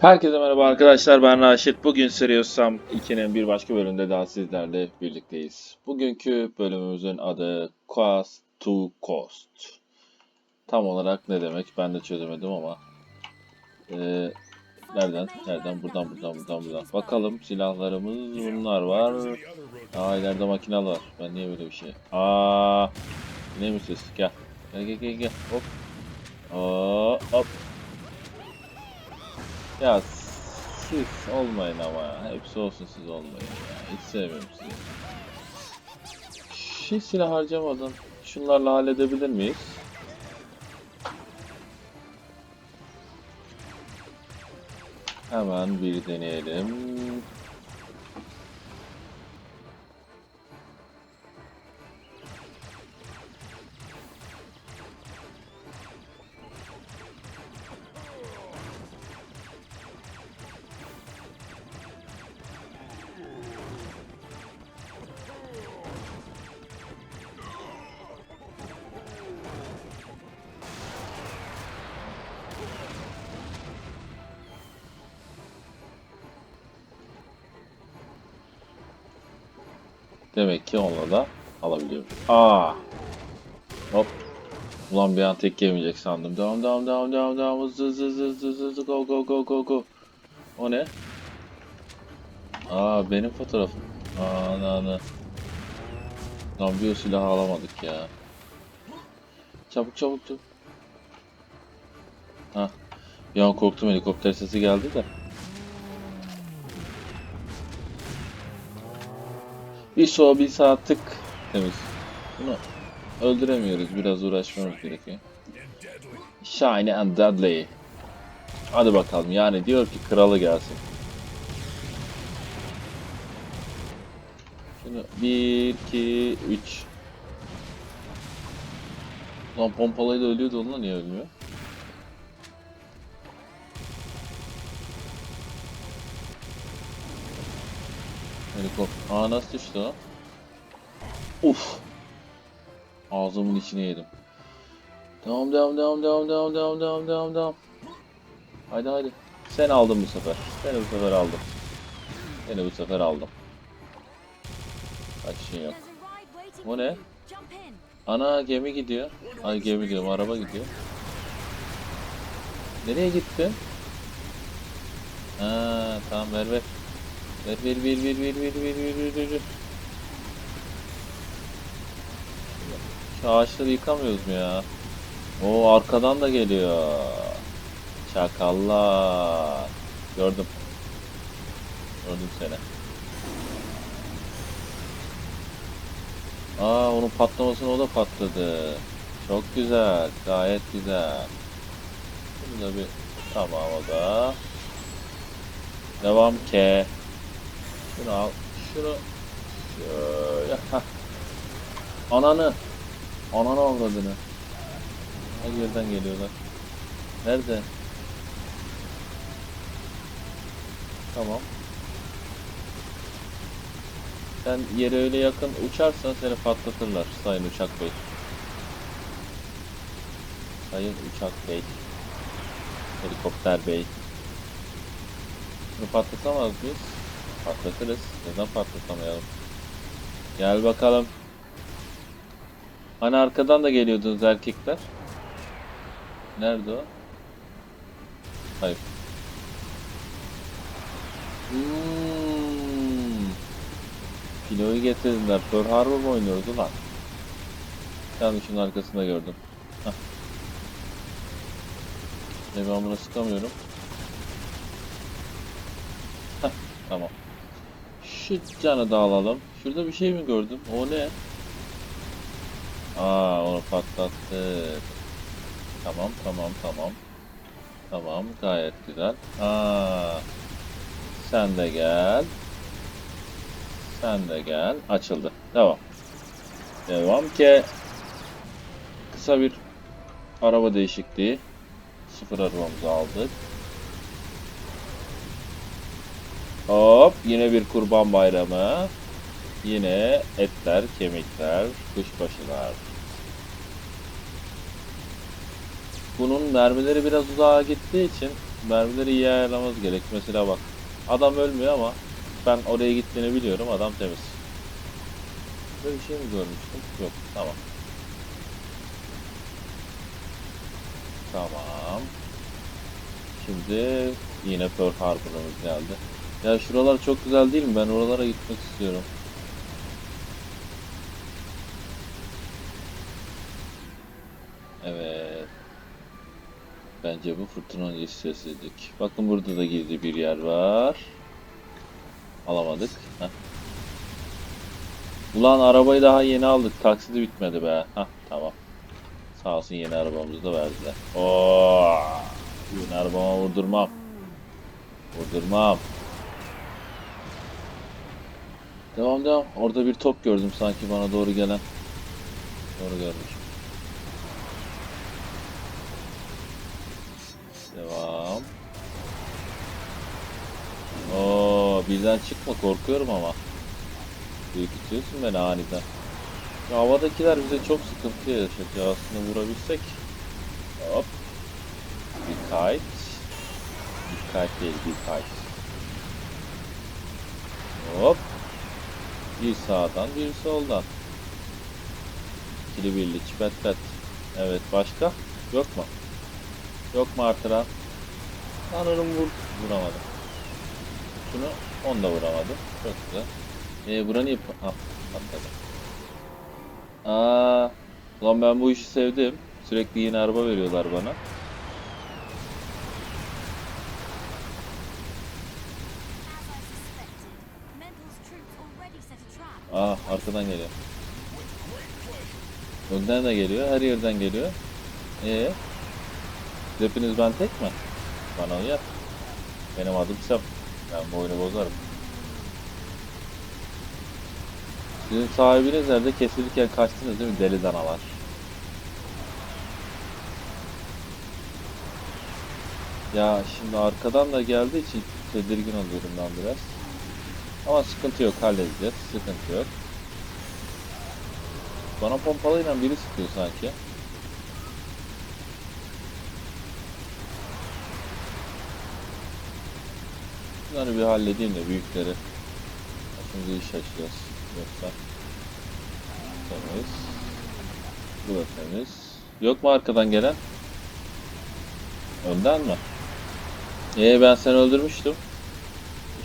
Herkese merhaba arkadaşlar ben Raşit. Bugün Serious Sam 2'nin bir başka bölümünde daha sizlerle birlikteyiz. Bugünkü bölümümüzün adı Cost to Cost. Tam olarak ne demek ben de çözemedim ama. Ee, nereden? Nereden? Buradan buradan buradan buradan. Bakalım silahlarımız bunlar var. Aa ileride makinalı var. Ben niye böyle bir şey? Aa ne mi ses? Gel. Gel gel gel gel. Hop. Aa, hop. Ya siz olmayın ama ya. Hepsi olsun siz olmayın ya. Hiç sevmiyorum sizi. Şey silah harcamadan şunlarla halledebilir miyiz? Hemen bir deneyelim. Demek ki onunla da alabiliyorum. Aa. Hop. Ulan bir an tek yemeyecek sandım. Devam devam devam devam devam. Hızlı hızlı hızlı hızlı hızlı. Go go go go go. O ne? Aa benim fotoğrafım. Ana ana. Lan bir o silahı alamadık ya. Çabuk çabuk çabuk. Ha. Bir an korktum helikopter sesi geldi de. Bir so bir sağ tık temiz. Bunu öldüremiyoruz. Biraz uğraşmamız gerekiyor. Shiny and deadly. Hadi bakalım. Yani diyor ki kralı gelsin. Şunu 1, 2, 3. Lan pompalayla ölüyordu onunla niye ölmüyor? Helikopter. Aa nasıl düştü o? Uf. Ağzımın içine yedim. Devam devam devam devam devam devam devam devam devam. Haydi haydi. Sen aldın bu sefer. Seni bu sefer aldım. Seni bu sefer aldım. Kaçışın yok. O ne? Ana gemi gidiyor. Ay gemi diyorum araba gidiyor. Nereye gitti? Ha tamam ver ver. Ver ver ver ver ver ver ver ver ver ver. Şu ağaçları yıkamıyoruz mu ya? O arkadan da geliyor. Çakallar. Gördüm. Gördüm seni. Aa onun patlamasına o da patladı. Çok güzel. Gayet güzel. Bunu bir tamam o da. Devam ke. Şunu al. Şunu şöyle. Heh. Ananı. Ananı avradını. Her yerden geliyorlar. Nerede? Tamam. Sen yere öyle yakın uçarsan seni patlatırlar Sayın Uçak Bey. Sayın Uçak Bey. Helikopter Bey. Bunu patlatamaz mıyız? Patlatırız. Neden patlatamayalım? Gel bakalım. Hani arkadan da geliyordunuz erkekler? Nerede o? Hayır. Hmm. Kiloyu getirdiler. Pearl Harbor mu oynuyoruz ulan? Yanlış şunun arkasında gördüm. Hah. Ne ben buna sıkamıyorum. Heh, tamam. Şu canı da alalım. Şurada bir şey mi gördüm? O ne? Aa onu patlattık. Tamam tamam tamam. Tamam gayet güzel. Aa, sen de gel. Sen de gel. Açıldı. Devam. Devam ki. Kısa bir araba değişikliği. Sıfır arabamızı aldık. Hop yine bir kurban bayramı. Yine etler, kemikler, kuşbaşılar. Bunun mermileri biraz uzağa gittiği için mermileri iyi ayarlamamız gerek. Mesela bak adam ölmüyor ama ben oraya gittiğini biliyorum adam temiz. Böyle bir şey mi görmüştüm? Yok tamam. Tamam. Şimdi yine Pearl Harbor'ımız geldi. Ya şuralar çok güzel değil mi? Ben oralara gitmek istiyorum. Evet. Bence bu fırtına öncesi. Bakın burada da gizli bir yer var. Alamadık. Heh. Ulan arabayı daha yeni aldık. Taksidi bitmedi be. Hah tamam. Sağ olsun yeni arabamızı da verdiler. Oo! Yeni arabama vurdurmam. Vurdurmam. Devam devam. Orada bir top gördüm sanki bana doğru gelen. Doğru görmüşüm. Devam. Oo, birden çıkma korkuyorum ama. Ürkütüyorsun beni aniden. Ya havadakiler bize çok sıkıntı yaşatıyor aslında vurabilsek. Hop. Bir kite. Bir kite değil bir kite. Hop. Bir sağdan bir soldan. İkili birli çipetlet. Evet başka? Yok mu? Yok mu artıran? Sanırım vur. Vuramadım. Şunu onu da vuramadım. Çok güzel. Ee, bura niye pa- ha, patladı? Aa, lan ben bu işi sevdim. Sürekli yeni araba veriyorlar bana. Aa, arkadan geliyor. Önden de geliyor, her yerden geliyor. Ee, hepiniz ben tek mi? Bana uyar. Benim adım Sam. Ben bu oyunu bozarım. Sizin sahibiniz nerede? Kesilirken kaçtınız değil mi? Deli danalar. Ya şimdi arkadan da geldiği için tedirgin oluyorum ben biraz. Ama sıkıntı yok halledeceğiz. Sıkıntı yok. Bana pompalıyla biri sıkıyor sanki. Bunları bir halledeyim de büyükleri. Şimdi iş açacağız. Yoksa temiz. Bu da temiz. Yok mu arkadan gelen? Önden mi? Ee ben seni öldürmüştüm.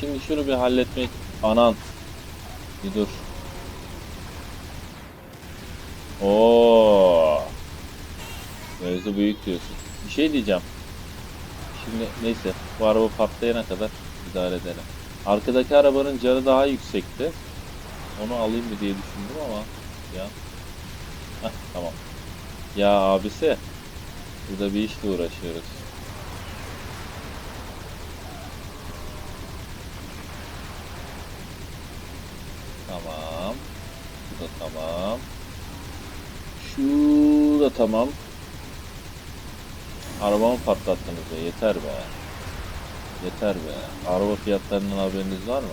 Şimdi şunu bir halletmek... Anan. Bir dur. Oo. Mevzu büyük diyorsun. Bir şey diyeceğim. Şimdi neyse bu araba patlayana kadar idare edelim. Arkadaki arabanın canı daha yüksekti. Onu alayım mı diye düşündüm ama ya. Heh, tamam. Ya abisi burada bir işle uğraşıyoruz. Tamam. Bu da tamam. Şu da tamam. Arabamı patlattınız be. Yeter be. Yeter be. Araba fiyatlarından haberiniz var mı?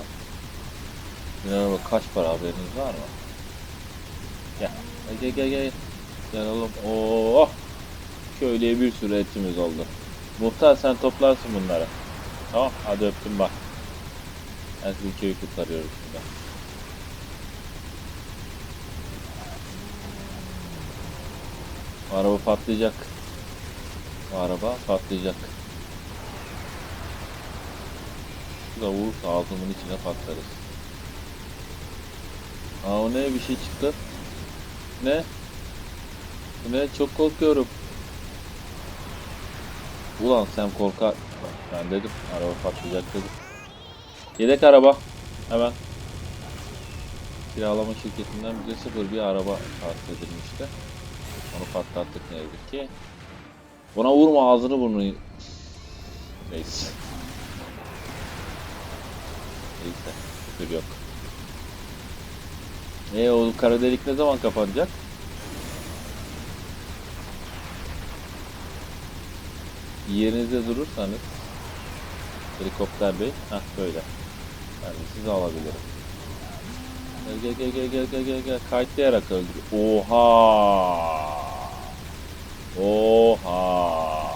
Bir araba kaç para haberiniz var mı? Gel. Gel gel gel. Gel oğlum. Oo. Köylüye bir sürü etimiz oldu. Muhtar sen toplarsın bunları. Tamam hadi öptüm bak. Ben sizi köyü kurtarıyorum şimdi. Araba patlayacak. Araba patlayacak. Şurada vurursa ağzımın içine patlarız. Aa o ne bir şey çıktı. Ne? Ne? Çok korkuyorum. Ulan sen korkar. Ben dedim araba patlayacak dedim. Yedek araba. Hemen. Kiralama şirketinden bize sıfır bir araba tahsis edilmişti. Onu patlattık ne yazık ki. Buna vurma ağzını burnunu. Neyse. Neyse. Küfür yok. E o kara delik ne zaman kapanacak? Yerinizde durursanız helikopter bey, heh böyle. De sizi alabilirim. Gel gel gel gel gel gel gel gel kayıtlayarak öldür. Oha! Oha!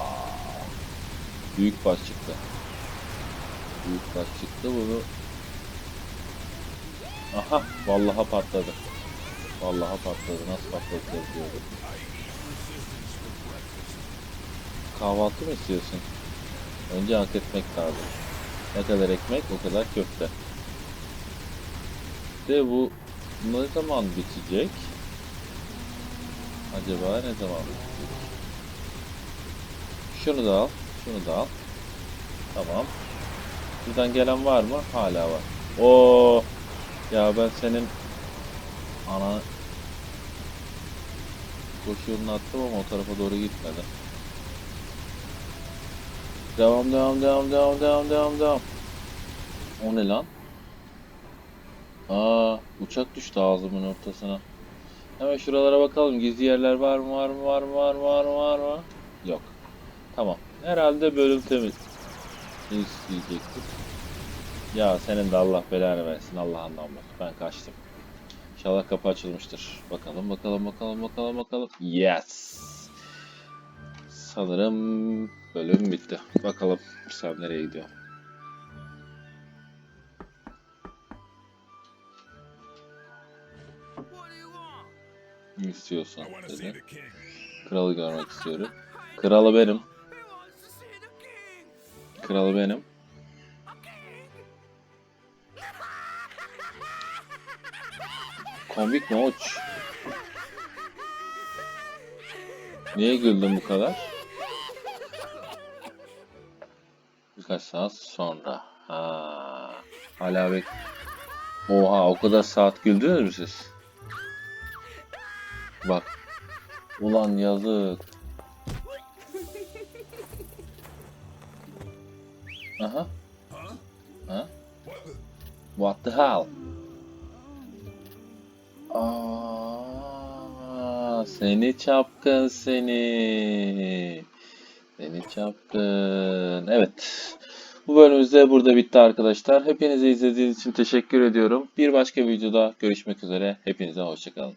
Büyük baş çıktı. Büyük baş çıktı bunu. Aha vallahi patladı. Vallahi patladı. Nasıl patladı diyorum. Kahvaltı mı istiyorsun? Önce hak etmek lazım. Ne kadar ekmek o kadar köfte. De bu ne zaman bitecek? Acaba ne zaman bitecek? Şunu da al. Şunu da al. Tamam. Buradan gelen var mı? Hala var. Oo. Ya ben senin ana koşu yolunu attım ama o tarafa doğru gitmedi. Devam devam devam devam devam devam devam. O ne lan? Aa, uçak düştü ağzımın ortasına. Hemen şuralara bakalım. Gizli yerler var mı? Var mı? Var mı? Var mı? Var mı? Var mı? Yok. Tamam. Herhalde bölüm temiz. İsteyecektik. Ya senin de Allah belanı versin. Allah'ın namlusu. Ben kaçtım. İnşallah kapı açılmıştır. Bakalım bakalım bakalım bakalım bakalım. Yes. Sanırım bölüm bitti. Bakalım Sam nereye gidiyor. Ne istiyorsun dedi. Kralı görmek istiyorum. Kralı benim. Kralı benim. Komik mi uç? Niye güldün bu kadar? Birkaç saat sonra. Ha. Hala bek... Oha o kadar saat güldünüz mü siz? Bak. Ulan yazık. Aha. Ha? What the hell? Aa, seni çapkın seni. Seni çapkın. Evet. Bu bölümümüz de burada bitti arkadaşlar. Hepinize izlediğiniz için teşekkür ediyorum. Bir başka videoda görüşmek üzere. Hepinize hoşçakalın.